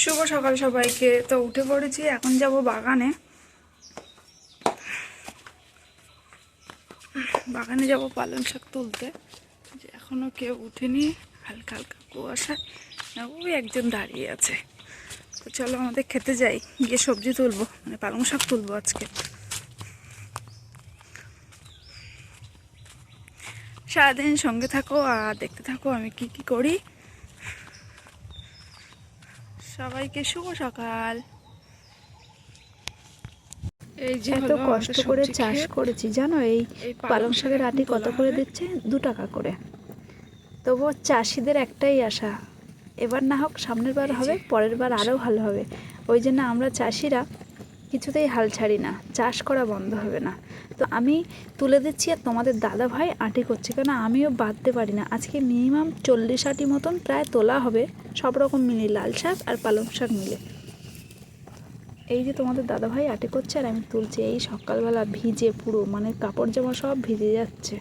শুভ সকাল সবাইকে। তো উঠে পড়েছি, এখন যাব বাগানে। বাগানে যাব পালং শাক তুলতে। যে এখনও কেউ উঠেনি, হালকা হালকা কুয়াশা। ওই একজন দাঁড়িয়ে আছে। তো চলো আমাদের খেতে যাই, গিয়ে সবজি তুলবো মানে পালং শাক তুলবো আজকে। সারাদিন সঙ্গে থাকো আর দেখতে থাকো আমি কি কি করি। সবাইকে শুভ সকাল। এই যে এত কষ্ট করে চাষ করেছি জানো এই এই পালং শাকের আটি কত করে দিচ্ছে দু টাকা করে। তবুও চাষিদের একটাই আশা। এবার না হোক সামনের বার হবে পরের বার আরও ভালো হবে। ওই জন্য আমরা চাষিরা কিছুতেই হাল ছাড়ি না, চাষ করা বন্ধ হবে না। তো আমি তুলে দিচ্ছি আর তোমাদের দাদা ভাই আটি করছে, কেন আমিও বাঁধতে পারি না। আজকে মিনিমাম চল্লিশ আটি মতন প্রায় তোলা হবে, সব রকম মিলে, লাল শাক আর পালং শাক মিলে। এই যে তোমাদের দাদা ভাই আটে করছে আর আমি তুলছি, এই সকালবেলা ভিজে পুরো মানে কাপড় জামা সব ভিজে যাচ্ছে।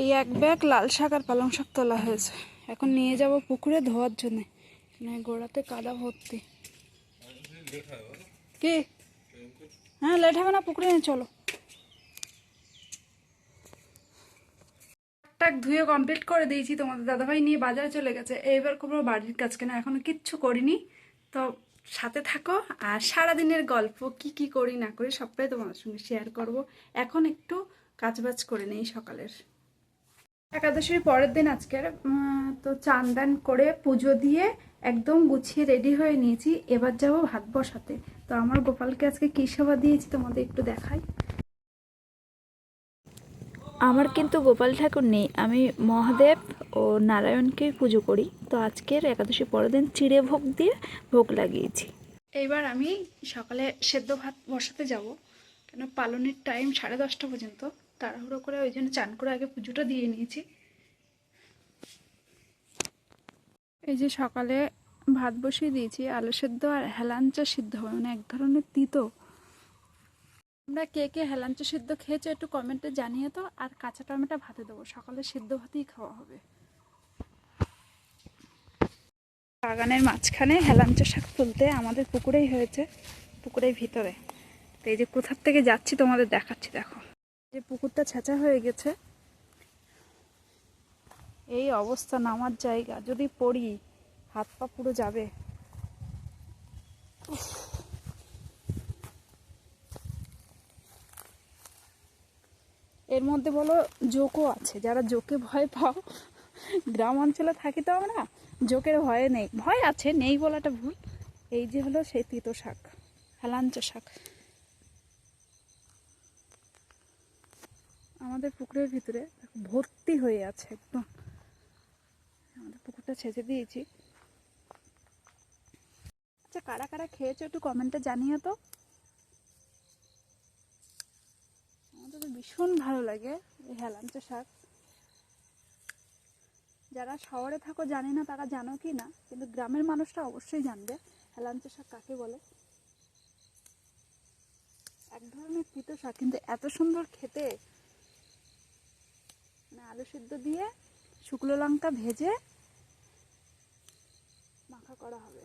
এই এক ব্যাগ লাল শাক আর পালং শাক তোলা হয়েছে, এখন নিয়ে যাব পুকুরে ধোয়ার জন্য। মানে গোড়াতে কাদা ভর্তি। কি? হ্যাঁ লেট হবে না পুকুরে নিয়ে চলো। টাক ধুয়ে কমপ্লিট করে দিয়েছি তোমাদের দাদাভাই নিয়ে বাজারে চলে গেছে। এইবার করব বাড়ির কাজ কেন। এখনও কিচ্ছু করিনি। তো সাথে থাকো আর সারাদিনের গল্প কি কি করি না করি সবটাই তোমাদের সঙ্গে শেয়ার করব। এখন একটু কাজবাজ করে নেই সকালের। একাদশীর পরের দিন আজকের তো চান দান করে পুজো দিয়ে একদম গুছিয়ে রেডি হয়ে নিয়েছি। এবার যাব ভাত বসাতে। তো আমার গোপালকে আজকে কী সেবা দিয়েছি তোমাদের একটু দেখাই। আমার কিন্তু গোপাল ঠাকুর নেই। আমি মহাদেব ও নারায়ণকে পুজো করি। তো আজকের একাদশী পরের দিন চিড়ে ভোগ দিয়ে ভোগ লাগিয়েছি। এইবার আমি সকালে সেদ্ধ ভাত বসাতে যাব। কেন পালনের টাইম সাড়ে দশটা পর্যন্ত। তাড়াহুড়ো করে ওই জন্য চান করে আগে পুজোটা দিয়ে নিয়েছি। এই যে সকালে ভাত বসিয়ে দিয়েছি, আলু সেদ্ধ আর হেলাঞ্চা সিদ্ধ মানে এক ধরনের তিতো। আমরা কে কে হেলাঞ্চা সিদ্ধ খেয়েছো একটু কমেন্টে জানিয়ে তো আর কাঁচা টমেটো ভাতে দেবো, সকালে সিদ্ধ ভাতেই খাওয়া হবে। বাগানের মাঝখানে হেলাঞ্চা শাক তুলতে আমাদের পুকুরেই হয়েছে, পুকুরের ভিতরে। তো এই যে কোথার থেকে যাচ্ছি তোমাদের দেখাচ্ছি, দেখো। যে পুকুরটা ছেঁচা হয়ে গেছে এই অবস্থা নামার জায়গা। যদি পড়ি, হাত পা পুরো যাবে। এর মধ্যে বলো, জোকও আছে। যারা জোকে ভয় পাও, গ্রাম অঞ্চলে থাকি তো আমরা, জোকের ভয়ে নেই। ভয় আছে, নেই বলাটা ভুল। এই যে হলো সেই তিতো শাক, হেলাঞ্চ শাক। আমাদের পুকুরের ভিতরে ভর্তি হয়ে আছে একদম। পুকুরটা ছেঁচে দিয়েছি। আচ্ছা কারা কারা খেয়েছো একটু কমেন্টে জানিয়ে তো। আমাদের ভীষণ ভালো লাগে এই হেলাঞ্চ শাক। যারা শহরে থাকো জানি না তারা জানো কি না, কিন্তু গ্রামের মানুষটা অবশ্যই জানবে হেলাঞ্চ শাক কাকে বলে। এক ধরনের তিতো শাক, কিন্তু এত সুন্দর খেতে। মানে আলু সিদ্ধ দিয়ে শুকনো লঙ্কা ভেজে মাখা করা হবে।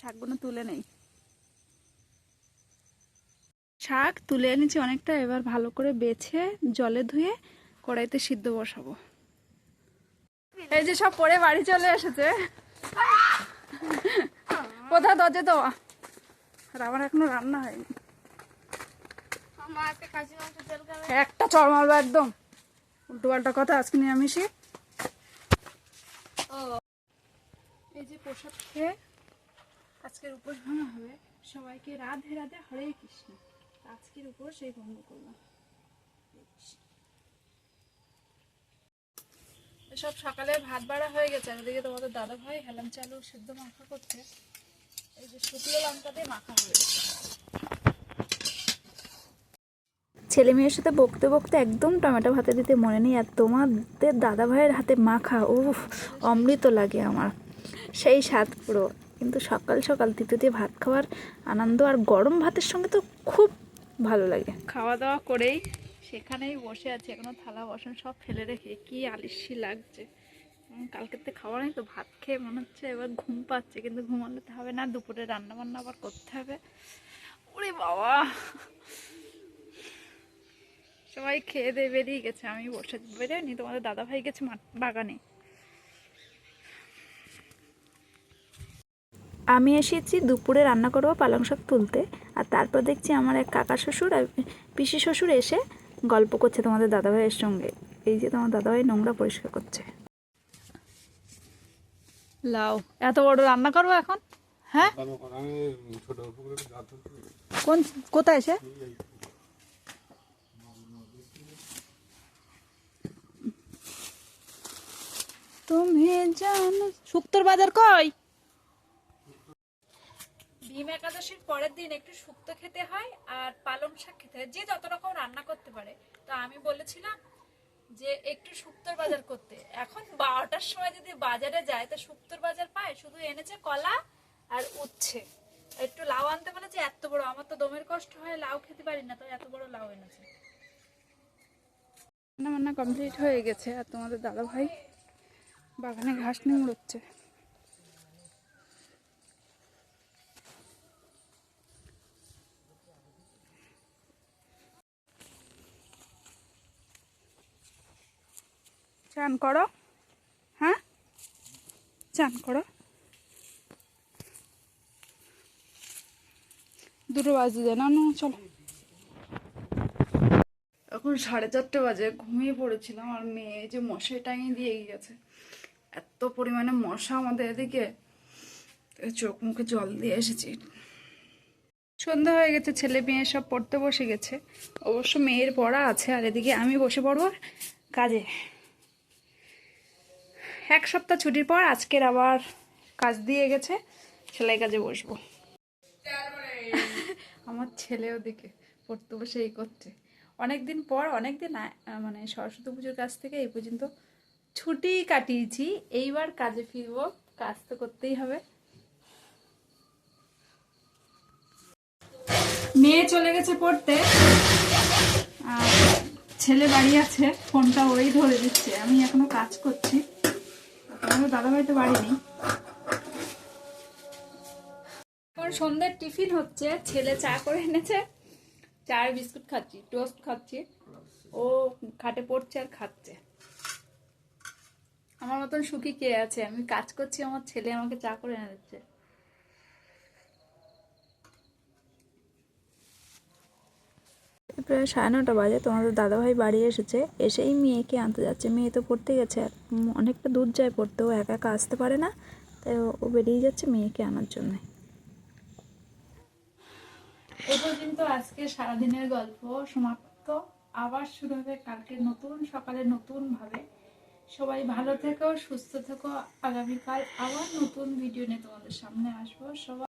শাকগুলো তুলে নেই। শাক তুলে এনেছি অনেকটা এবার ভালো করে বেছে জলে ধুয়ে কড়াইতে সিদ্ধ বসাবো। এই যে সব পরে বাড়ি চলে এসেছে। কোথায় দরজা দেওয়া আর আমার এখনও রান্না হয়নি। একটা চড় মারবো একদম। উল্টো পাল্টা কথা আজকে নিরামিষই এই যে প্রসাদ খেয়ে আজকের উপোস ভাঙা হবে সবাইকে রাধে রাধে হরে কৃষ্ণ। আজকের উপর সেই ভঙ্গ করলাম। সব সকালে ভাত বাড়া হয়ে গেছে, আর তোমাদের দাদা ভাই হেলাম চালু, সিদ্ধ মাখা করছে। এই যে শুকনো লঙ্কা দিয়ে মাখা হয়ে গেছে। ছেলে মেয়ের সাথে বকতে বকতে একদম টমেটো ভাতে দিতে মনে নেই, আর তোমাদের দাদা ভাইয়ের হাতে মাখা, উফ, অমৃত লাগে আমার। সেই স্বাদ পুরো। কিন্তু সকাল সকাল তিতো দিয়ে ভাত খাওয়ার আনন্দ আর গরম ভাতের সঙ্গে তো খুব ভালো লাগে। খাওয়া দাওয়া করেই সেখানেই বসে আছি। এখনও থালা, বাসন সব ফেলে রেখে কি আলিসি লাগছে। কালকের তো খাওয়া নেই তো, ভাত খেয়ে মনে হচ্ছে এবার ঘুম পাচ্ছে, কিন্তু ঘুমালে তো হবে না, দুপুরে রান্না বান্না আবার করতে হবে। ওরে বাবা! সবাই খেয়ে দিয়ে বেরিয়ে গেছে, আমি বসে বেরোয়নি, তোমাদের দাদা ভাই গেছে বাগানে। আমি এসেছি দুপুরে রান্না করব পালং শাক তুলতে। আর তারপর দেখছি আমার এক কাকা শ্বশুর আর পিসি শ্বশুর এসে গল্প করছে তোমাদের দাদাভাইয়ের সঙ্গে। এই যে তোমার দাদাভাই নোংরা পরিষ্কার করছে। লাও এত বড় রান্না করব এখন? হ্যাঁ? আমি ছোট পুকুরে গাছ কোন কোথায় এসে তুমি জানো শুক্তোর বাজার কই? ভীম একাদশীর পরের দিন একটু শুক্তো খেতে হয় আর পালং শাক খেতে হয়। যে যত রকম রান্না করতে পারে। তো আমি বলেছিলাম যে একটু শুক্তোর বাজার করতে। এখন বারোটার সময় যদি বাজারে যায়, তো শুক্তোর বাজার পায়। শুধু এনেছে কলা আর উচ্ছে। একটু লাউ আনতে বলেছে এত বড়, আমার তো দমের কষ্ট হয়, লাউ খেতে পারি না, তো এত বড় লাউ এনেছে। রান্না বান্না কমপ্লিট হয়ে গেছে। আর তোমাদের দাদা ভাই বাগানে ঘাস নিয়ে নিংড়োচ্ছে চান করো। হ্যাঁ? চান করো। দুটো বাজে দেয় না? না, চলো। এখন সাড়ে চারটে বাজে, ঘুমিয়ে পড়েছিলাম আর মেয়ে যে মশাই টাঙিয়ে দিয়ে গেছে। এত পরিমাণে মশা আমাদের এদিকে চোখ মুখে জল দিয়ে এসেছি। সন্ধ্যা হয়ে গেছে, ছেলে মেয়ে সব পড়তে বসে গেছে। অবশ্য মেয়ের পড়া আছে আর এদিকে আমি বসে পড়ব কাজে। এক সপ্তাহ ছুটির পর আজকের আবার কাজ দিয়ে গেছে, সেলাই কাজে বসবো। আমার ছেলেও দিকে পড়তে বসে এই করছে। অনেকদিন পর, অনেকদিন মানে সরস্বতী পুজোর কাছ থেকে এই পর্যন্ত ছুটি কাটিয়েছি। এইবার কাজে ফিরবো, কাজ তো করতেই হবে। মেয়ে চলে গেছে পড়তে। আর ছেলে বাড়ি আছে, ফোনটা ওই ধরে দিচ্ছে। আমি এখনও কাজ করছি। আমাদের দাদাভাই তো সন্ধ্যের টিফিন হচ্ছে, ছেলে চা করে এনেছে চায়ের বিস্কুট খাচ্ছি, টোস্ট খাচ্ছি, ও খাটে পড়ছে আর খাচ্ছে। আমার মতন সুখী কে আছে? আমি কাজ করছি, আমার ছেলে আমাকে চা করে এনে দিচ্ছে। প্রায় সাড়ে নটা বাজে তোমাদের দাদাভাই বাড়ি এসেছে। এসেই মেয়েকে আনতে যাচ্ছে। মেয়ে তো পড়তে গেছে। আর অনেকটা দূর যায় পড়তে। ও একা একা আসতে পারে না। তাই ও- বেরিয়ে যাচ্ছে মেয়েকে আনার জন্য। এ আজকে সারাদিনের গল্প সমাপ্ত। আবার শুরু হবে কালকে নতুন, সকালে নতুন ভাবে সবাই ভালো থেকো, সুস্থ থেকো। আগামীকাল আবার নতুন ভিডিও নিয়ে তোমাদের সামনে আসব। সবাই